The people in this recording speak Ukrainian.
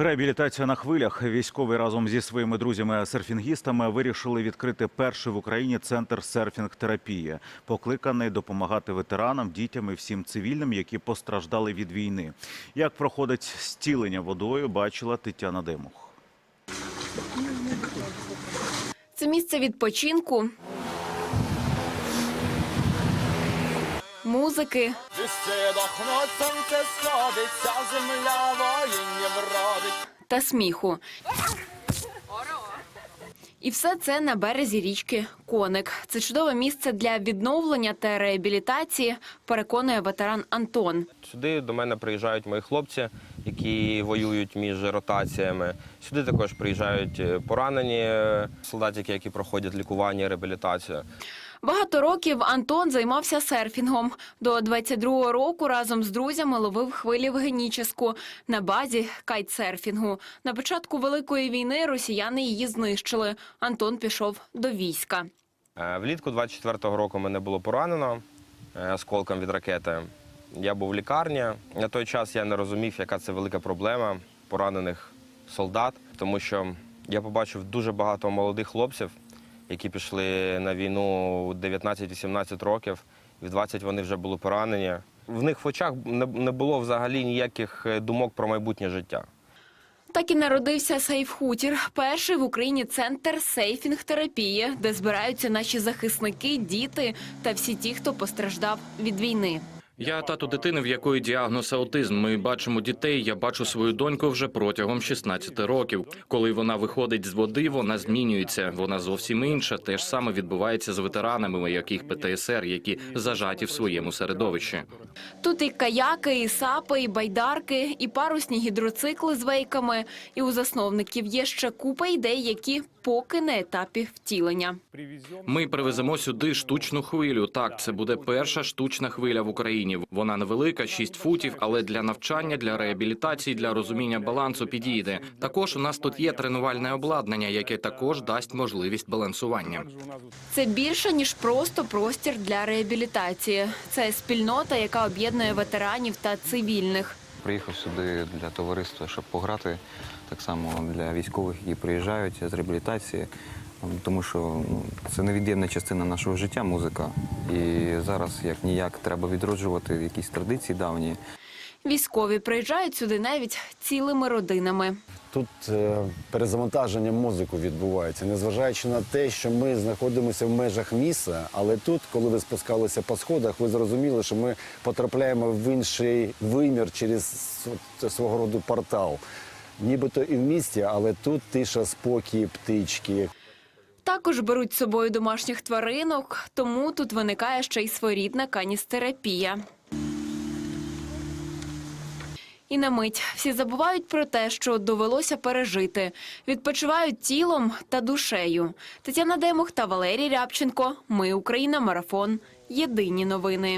Реабілітація на хвилях. Військові разом зі своїми друзями-серфінгістами вирішили відкрити перший в Україні центр серфінг-терапії, покликаний допомагати ветеранам, дітям і всім цивільним, які постраждали від війни. Як проходить стілення водою, бачила Тетяна Демух. Це місце відпочинку, музики та сміху. І все це на березі річки Коник. Це чудове місце для відновлення та реабілітації, переконує ветеран Антон. Сюди до мене приїжджають мої хлопці, які воюють між ротаціями. Сюди також приїжджають е, поранені е, солдатики, які проходять лікування реабілітацію. Багато років Антон займався серфінгом. До 22-го року разом з друзями ловив хвилі в Геніческу на базі кайтсерфінгу. На початку Великої війни росіяни її знищили. Антон пішов до війська. Е, Влітку 24-го року мене було поранено е, осколком від ракети. Я був в лікарні. На той час я не розумів, яка це велика проблема поранених солдат, тому що я побачив дуже багато молодих хлопців, які пішли на війну у 19-18 років, і в 20 вони вже були поранені. В них в очах не було взагалі ніяких е, думок про майбутнє життя. Так і народився Сейфхутір, перший в Україні центр сейфінг-терапії, де збираються наші захисники, діти та всі ті, хто постраждав від війни. Я тато дитини, в якої діагноз аутизм. Ми бачимо дітей. Я бачу свою доньку вже протягом 16 років. Коли вона виходить з води, вона змінюється. Вона зовсім інша. Те ж саме відбувається з ветеранами, яких ПТСР, які зажаті в своєму середовищі. Тут і каяки, і сапи, і байдарки, і парусні гідроцикли з вейками. І у засновників є ще купа ідей, які поки на етапі втілення. Ми привеземо сюди штучну хвилю. Так, це буде перша штучна хвиля в Україні. Вона невелика, 6 футів, але для навчання, для реабілітації, для розуміння балансу підійде. Також у нас тут є тренувальне обладнання, яке також дасть можливість балансування. Це більше ніж просто простір для реабілітації. Це спільнота, яка об'єднує ветеранів та цивільних. Приїхав сюди для товариства, щоб пограти. Так само для військових, які приїжджають з реабілітації, тому що ну, це невід'ємна частина нашого життя, музика. І зараз як ніяк треба відроджувати якісь традиції давні. Військові приїжджають сюди навіть цілими родинами. Тут е, перезавантаження мозку відбувається, незважаючи на те, що ми знаходимося в межах міста, але тут, коли ви спускалися по сходах, ви зрозуміли, що ми потрапляємо в інший вимір через от свого роду портал. Нібито і в місті, але тут тиша, спокій, птички. Також беруть з собою домашніх тваринок, тому тут виникає ще й своєрідна каністерапія. І на мить всі забувають про те, що довелося пережити. Відпочивають тілом та душею. Тетяна Демух та Валерій Рябченко. Ми Україна. Марафон. Єдині новини.